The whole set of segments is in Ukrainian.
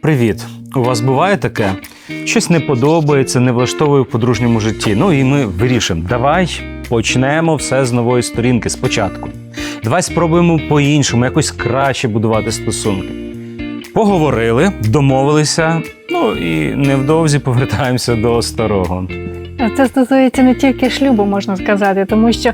Привіт! У вас буває таке? Щось не подобається, не влаштовує в подружньому житті. Ну і ми вирішимо, давай почнемо все з нової сторінки, спочатку. Давай спробуємо по-іншому, якось краще будувати стосунки. Поговорили, домовилися, ну і невдовзі повертаємося до старого. Це стосується не тільки шлюбу, можна сказати, тому що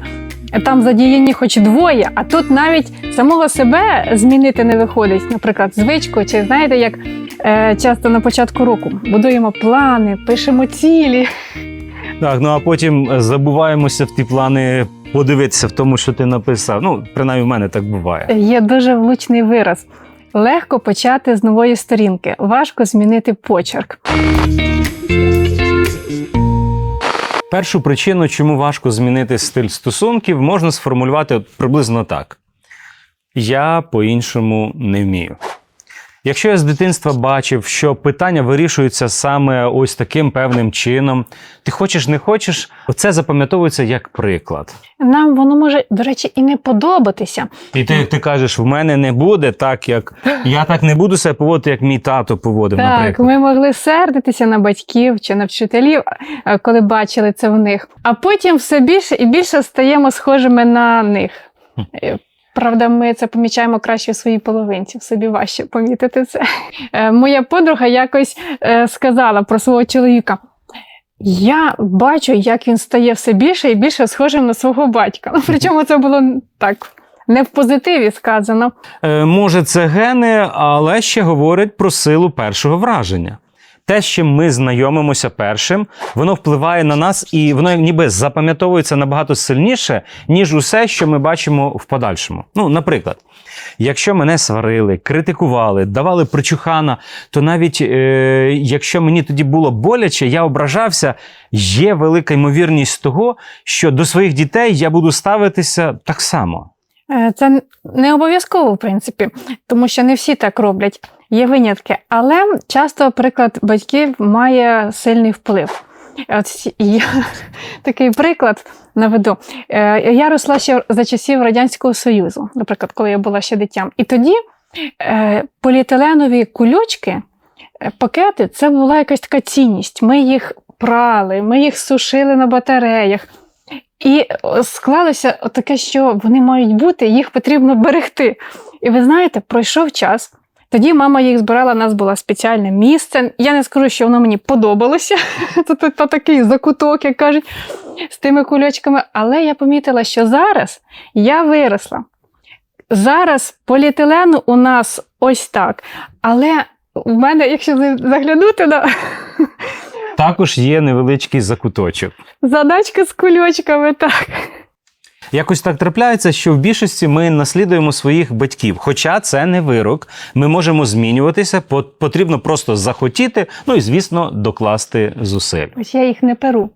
там задіяні хоч двоє, а тут навіть самого себе змінити не виходить. Наприклад, звичку, чи знаєте, як е, часто на початку року будуємо плани, пишемо цілі. Так, ну а потім е, забуваємося в ті плани подивитися в тому, що ти написав. Ну, принаймні, в мене так буває. Є дуже влучний вираз. Легко почати з нової сторінки, важко змінити почерк. Першу причину, чому важко змінити стиль стосунків, можна сформулювати приблизно так: я по-іншому не вмію. Якщо я з дитинства бачив, що питання вирішуються саме ось таким певним чином, ти хочеш не хочеш, це запам'ятовується як приклад. Нам воно може, до речі, і не подобатися. І ти, ти кажеш, в мене не буде так, як я так не буду себе поводити, як мій тато поводив, Так, наприклад. ми могли сердитися на батьків чи на вчителів, е, коли бачили це в них. А потім все більше і більше стаємо схожими на них. Правда, ми це помічаємо краще в своїй половинці, в собі важче помітити це. Е, Моя подруга якось е, сказала про свого чоловіка. Я бачу, як він стає все більше і більше схожим на свого батька. Ну, причому це було так не в позитиві сказано. Е, може, це гени, але ще говорять про силу першого враження. Те, з чим ми знайомимося першим, воно впливає на нас і воно ніби запам'ятовується набагато сильніше, ніж усе, що ми бачимо в подальшому. Ну, наприклад, якщо мене сварили, критикували, давали причухана, то навіть е, якщо мені тоді було боляче, я ображався, є велика ймовірність того, що до своїх дітей я буду ставитися так само. Е, Це не обов'язково, в принципі, тому що не всі так роблять. Є винятки, але часто приклад батьків має сильний вплив. От я такий приклад наведу. Е, Я росла ще за часів Радянського Союзу, наприклад, коли я була ще дитям. І тоді е, поліетиленові кульочки, е, пакети це була якась така цінність. Ми їх прали, ми їх сушили на батареях. І склалося таке, що вони мають бути, їх потрібно берегти. І ви знаєте, пройшов час. Тоді мама їх збирала, у нас було спеціальне місце. Я не скажу, що воно мені подобалося. Це, такий закуток, як кажуть, з тими кульочками. Але я помітила, що зараз я виросла. Зараз поліетилену у нас ось так. Але в мене, якщо заглянути на Також є невеличкий закуточок. задачка з кульочками, так. Якось так трапляється, що в більшості ми наслідуємо своїх батьків. Хоча це не вирок, ми можемо змінюватися, по- потрібно просто захотіти, ну і звісно, докласти зусиль. Ось я їх не перу.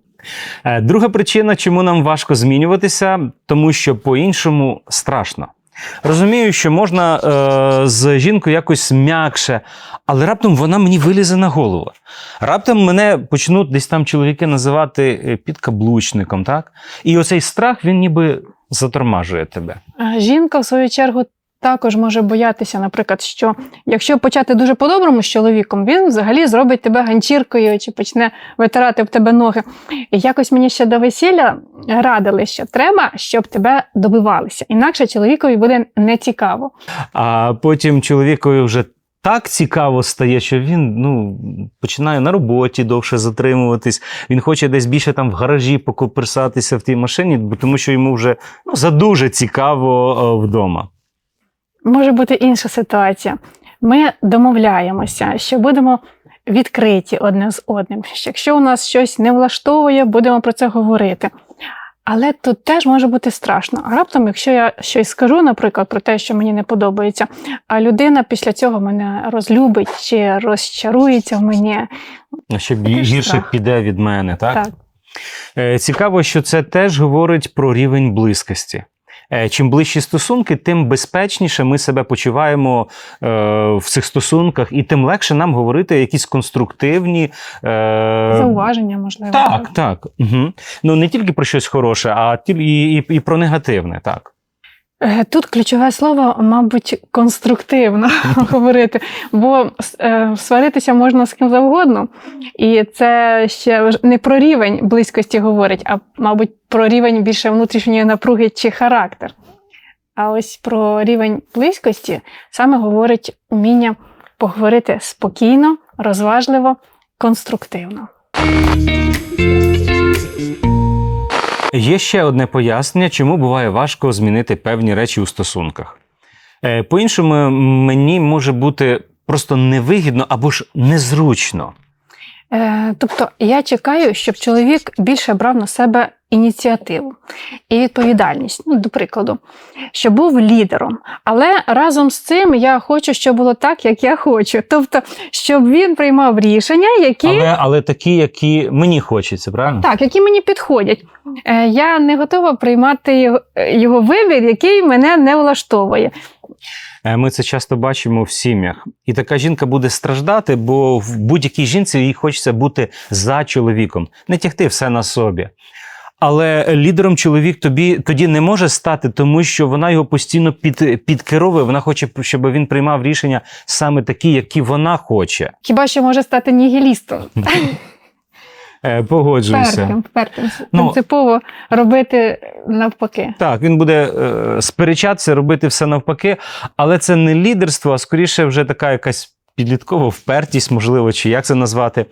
Е, Друга причина, чому нам важко змінюватися, тому що по-іншому страшно. Розумію, що можна е, з жінкою якось м'якше, але раптом вона мені вилізе на голову. Раптом мене почнуть десь там чоловіки називати е, підкаблучником, так? І оцей страх він ніби затормажує тебе. Жінка, в свою чергу, також може боятися, наприклад, що якщо почати дуже по-доброму з чоловіком, він взагалі зробить тебе ганчіркою чи почне витирати в тебе ноги. І якось мені ще до весілля радили, що треба, щоб тебе добивалися. Інакше чоловікові буде нецікаво. А потім чоловікові вже так цікаво стає, що він ну, починає на роботі довше затримуватись. Він хоче десь більше там в гаражі покоперсатися в тій машині, тому що йому вже ну, задуже цікаво е, вдома. Може бути інша ситуація. Ми домовляємося, що будемо відкриті одне з одним. Якщо у нас щось не влаштовує, будемо про це говорити. Але тут теж може бути страшно. А раптом, якщо я щось скажу, наприклад, про те, що мені не подобається, а людина після цього мене розлюбить чи розчарується в мені. Ще гірше страх. піде від мене, так? Так. Е, Цікаво, що це теж говорить про рівень близькості. Е, Чим ближчі стосунки, тим безпечніше ми себе почуваємо е, в цих стосунках, і тим легше нам говорити якісь конструктивні е, Зауваження, можливо. Так, так. Угу. Ну не тільки про щось хороше, а і, і, і про негативне, так. Е, Тут ключове слово, мабуть, конструктивно говорити, бо е, сваритися можна з ким завгодно, і це ще не про рівень близькості говорить, а мабуть про рівень більше внутрішньої напруги чи характер. А ось про рівень близькості саме говорить уміння поговорити спокійно, розважливо, конструктивно. Є ще одне пояснення, чому буває важко змінити певні речі у стосунках. Е, По-іншому, мені може бути просто невигідно або ж незручно. Е, тобто я чекаю, щоб чоловік більше брав на себе ініціативу і відповідальність, ну, до прикладу, щоб був лідером. Але разом з цим я хочу, щоб було так, як я хочу. Тобто, щоб він приймав рішення, які, Але, але такі, які мені хочеться, правильно? так, які мені підходять. Е, я не готова приймати його, е, вибір, який мене не влаштовує. Е, Ми це часто бачимо в сім'ях. І така жінка буде страждати, бо в будь-якій жінці їй хочеться бути за чоловіком, не тягти все на собі. Але лідером чоловік тобі тоді не може стати, тому що вона його постійно під, підкеровує. Вона хоче, щоб він приймав рішення саме такі, які вона хоче. Хіба що може стати нігілістом? Е, Погоджуюся. Ну, Принципово робити навпаки. Так, він буде е, сперечатися, робити все навпаки, але це не лідерство, а скоріше вже така якась підліткова впертість, можливо, чи як це назвати.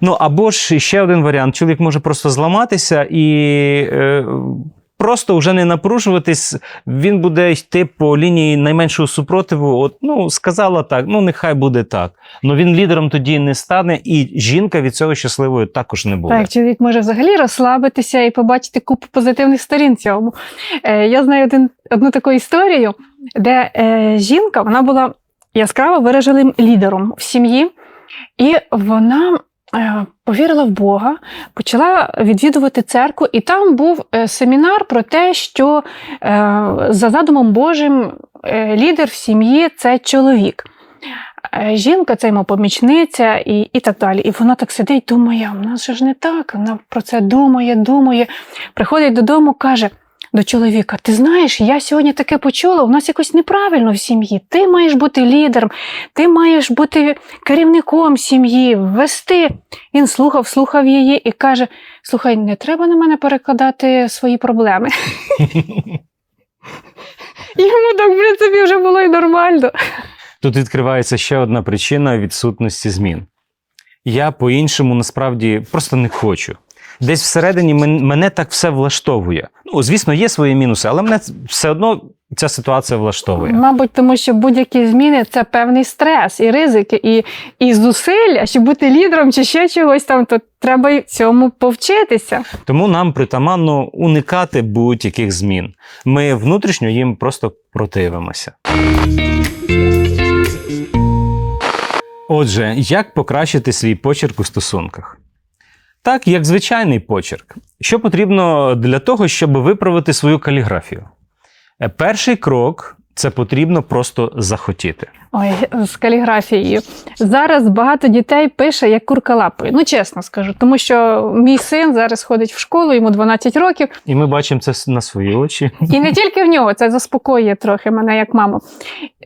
Ну або ж ще один варіант: чоловік може просто зламатися і. Е, Просто вже не напружуватись, він буде йти по лінії найменшого супротиву. От, ну, сказала так, ну нехай буде так. Ну він лідером тоді не стане, і жінка від цього щасливою також не буде. Так, чоловік може взагалі розслабитися і побачити купу позитивних сторін цьому. Е, я знаю один, одну таку історію, де е, жінка вона була яскраво вираженим лідером в сім'ї, і вона е, повірила в Бога, почала відвідувати церкву, і там був е, семінар про те, що е, за задумом Божим лідер в сім'ї це чоловік. Жінка це йому помічниця і, і так далі. І вона так сидить, думає, у нас же ж не так. Вона про це думає, думає. Приходить додому, каже до чоловіка: Ти знаєш, я сьогодні таке почула, у нас якось неправильно в сім'ї. Ти маєш бути лідером, ти маєш бути керівником сім'ї, вести. Він слухав, слухав її і каже: Слухай, не треба на мене перекладати свої проблеми. Йому так, в принципі, вже було й нормально. Тут відкривається ще одна причина відсутності змін. Я по-іншому насправді просто не хочу. Десь всередині мене так все влаштовує. Ну, звісно, є свої мінуси, але мене все одно ця ситуація влаштовує. Мабуть, тому що будь-які зміни це певний стрес і ризики, і, і зусилля, щоб бути лідером чи ще чогось там, то треба й цьому повчитися. Тому нам притаманно уникати будь-яких змін. Ми внутрішньо їм просто противимося. Отже, як покращити свій почерк у стосунках? Так, як звичайний почерк. Що потрібно для того, щоб виправити свою каліграфію? Е, Перший крок це потрібно просто захотіти. Ой, з каліграфією. Зараз багато дітей пише як курка лапою. Ну, чесно скажу, тому що мій син зараз ходить в школу, йому 12 років, І ми бачимо це на свої очі. і не тільки в нього, це заспокоює трохи мене як маму.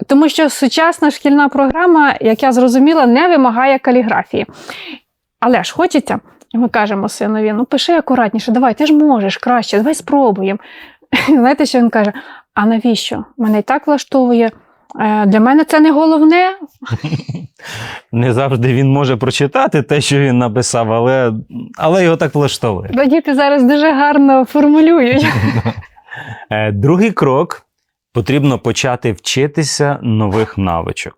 Тому що сучасна шкільна програма, як я зрозуміла, не вимагає каліграфії. Але ж хочеться, і ми кажемо синові: ну пиши акуратніше, давай, ти ж можеш краще, давай спробуємо. Знаєте, що він каже: а навіщо? Мене і так влаштовує. Е, Для мене це не головне. Не завжди він може прочитати те, що він написав, але, але його так влаштовує. Бо діти зараз дуже гарно формулюють. Е, Другий крок потрібно почати вчитися нових навичок.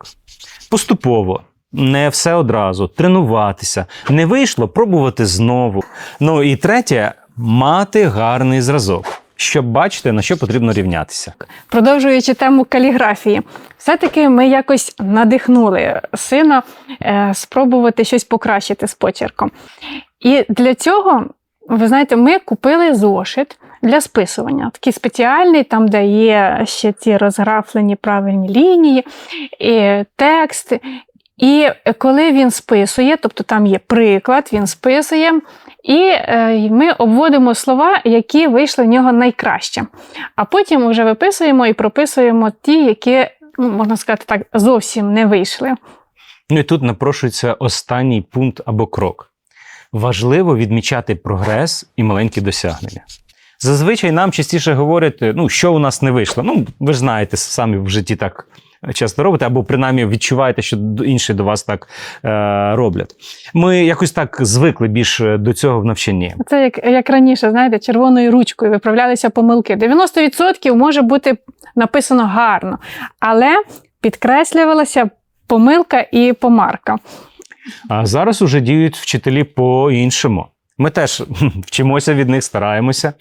Поступово, не все одразу, тренуватися. Не вийшло, пробувати знову. Ну і третє мати гарний зразок, щоб бачити, на що потрібно рівнятися. Продовжуючи тему каліграфії, все-таки ми якось надихнули сина е, спробувати щось покращити з почерком. І для цього, ви знаєте, ми купили зошит для списування. Такий спеціальний, там, де є ще ці розграфлені правильні лінії, і текст. І коли він списує, тобто там є приклад, він списує, І е, ми обводимо слова, які вийшли в нього найкраще. А потім вже виписуємо і прописуємо ті, які, ну, можна сказати так, зовсім не вийшли. Ну і тут напрошується останній пункт або крок. Важливо відмічати прогрес і маленькі досягнення. Зазвичай нам частіше говорять, ну, що у нас не вийшло. Ну, ви ж знаєте, самі в житті так часто робите, або принаймні відчуваєте, що інші до вас так е, роблять. Ми якось так звикли більше до цього в навчанні. Це як, як раніше, знаєте, червоною ручкою виправлялися помилки. 90% може бути написано гарно, але підкреслювалася помилка і помарка. А зараз уже діють вчителі по-іншому. Ми теж вчимося від них, стараємося.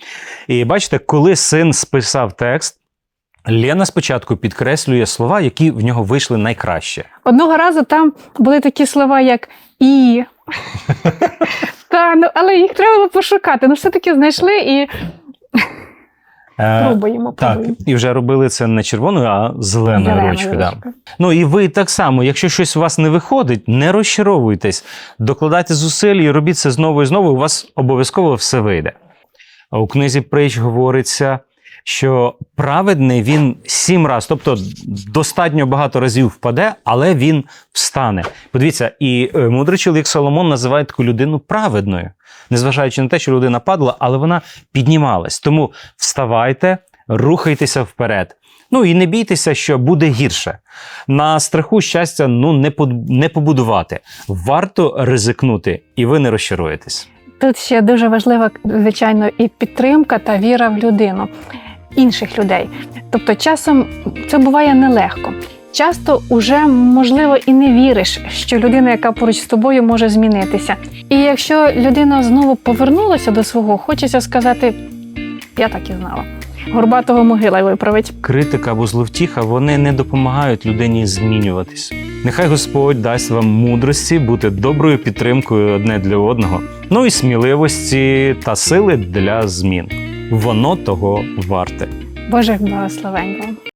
І бачите, коли син списав текст, Лена спочатку підкреслює слова, які в нього вийшли найкраще. Одного разу там були такі слова, як і. Та, ну, але їх треба було пошукати. Ну, все-таки знайшли і Е, пробуємо. так, і вже робили це не червоною, а зеленою ручкою. Да. Ну і ви так само, якщо щось у вас не виходить, не розчаровуйтесь, докладайте зусиль і робіть це знову і знову, у вас обов'язково все вийде. У книзі притч говориться, що праведний він сім разів, тобто достатньо багато разів впаде, але він встане. Подивіться, і е, мудрий чоловік Соломон називає таку людину праведною, незважаючи на те, що людина падала, але вона піднімалась. Тому вставайте, рухайтеся вперед. Ну і не бійтеся, що буде гірше. На страху щастя ну не не побудувати. Варто ризикнути, і ви не розчаруєтесь. Тут ще дуже важлива, звичайно, і підтримка та віра в людину, інших людей. Тобто, часом це буває нелегко. Часто уже можливо і не віриш, що людина, яка поруч з тобою, може змінитися. І якщо людина знову повернулася до свого, хочеться сказати: я так і знала. Горбатого могила виправить. критика або зловтіха вони не допомагають людині змінюватись. Нехай Господь дасть вам мудрості бути доброю підтримкою одне для одного, ну і сміливості та сили для змін. Воно того варте. Божих благословень вам.